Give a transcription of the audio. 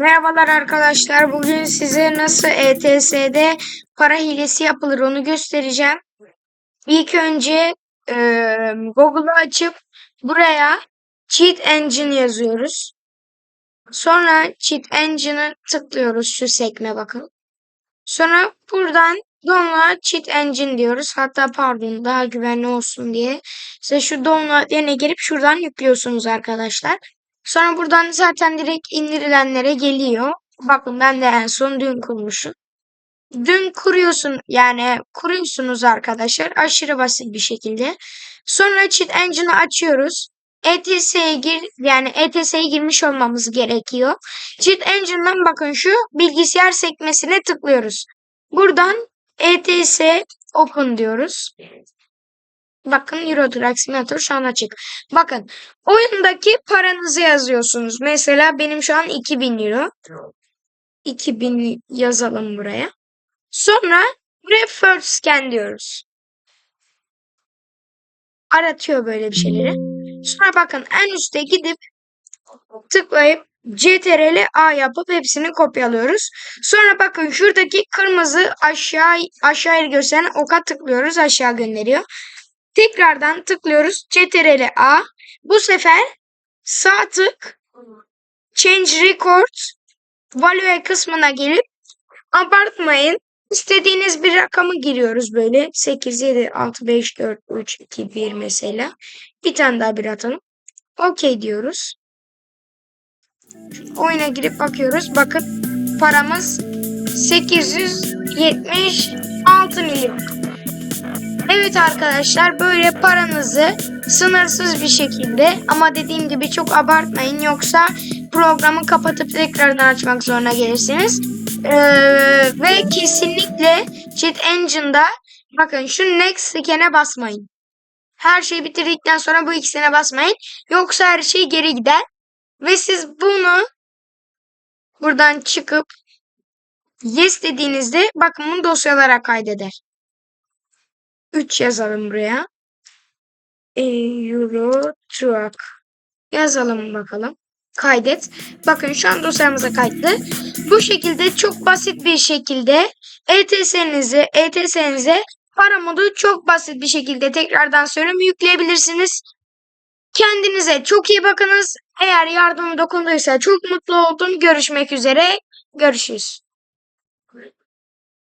Merhabalar arkadaşlar. Bugün size nasıl ETS'de para hilesi yapılır onu göstereceğim. İlk önce e, Google'ı açıp buraya Cheat Engine yazıyoruz. Sonra Cheat Engine'ı tıklıyoruz şu sekme bakın. Sonra buradan Download Cheat Engine diyoruz. Hatta pardon daha güvenli olsun diye. Size şu download yerine girip şuradan yüklüyorsunuz arkadaşlar. Sonra buradan zaten direkt indirilenlere geliyor. Bakın ben de en son dün kurmuşum. Dün kuruyorsun yani kuruyorsunuz arkadaşlar aşırı basit bir şekilde. Sonra Cheat Engine'ı açıyoruz. ETS'ye gir yani ETS'ye girmiş olmamız gerekiyor. Cheat Engine'dan bakın şu bilgisayar sekmesine tıklıyoruz. Buradan ETS Open diyoruz. Bakın Euro Truck Simulator şu an açık. Bakın oyundaki paranızı yazıyorsunuz. Mesela benim şu an 2000 euro. 2000 yazalım buraya. Sonra buraya first scan diyoruz. Aratıyor böyle bir şeyleri. Sonra bakın en üstte gidip tıklayıp CTRL A yapıp hepsini kopyalıyoruz. Sonra bakın şuradaki kırmızı aşağı aşağıya gösteren oka tıklıyoruz. Aşağı gönderiyor. Tekrardan tıklıyoruz. CTRL A. Bu sefer sağ tık Change Record Value kısmına gelip abartmayın. İstediğiniz bir rakamı giriyoruz böyle. 8, 7, 6, 5, 4, 3, 2, 1 mesela. Bir tane daha bir atalım. OK diyoruz. Oyuna girip bakıyoruz. Bakın paramız 876 milyon. Evet arkadaşlar böyle paranızı sınırsız bir şekilde ama dediğim gibi çok abartmayın yoksa programı kapatıp tekrardan açmak zorunda gelirsiniz. Ee, ve kesinlikle Cheat Engine'da bakın şu next scan'e basmayın. Her şeyi bitirdikten sonra bu ikisine basmayın. Yoksa her şey geri gider. Ve siz bunu buradan çıkıp yes dediğinizde bakın bunu dosyalara kaydeder. 3 yazalım buraya. Euro Truck. Yazalım bakalım. Kaydet. Bakın şu an dosyamıza kayıtlı. Bu şekilde çok basit bir şekilde ETS'nizi ETS'nize para modu çok basit bir şekilde tekrardan söylüyorum yükleyebilirsiniz. Kendinize çok iyi bakınız. Eğer yardım dokunduysa çok mutlu oldum. Görüşmek üzere. Görüşürüz.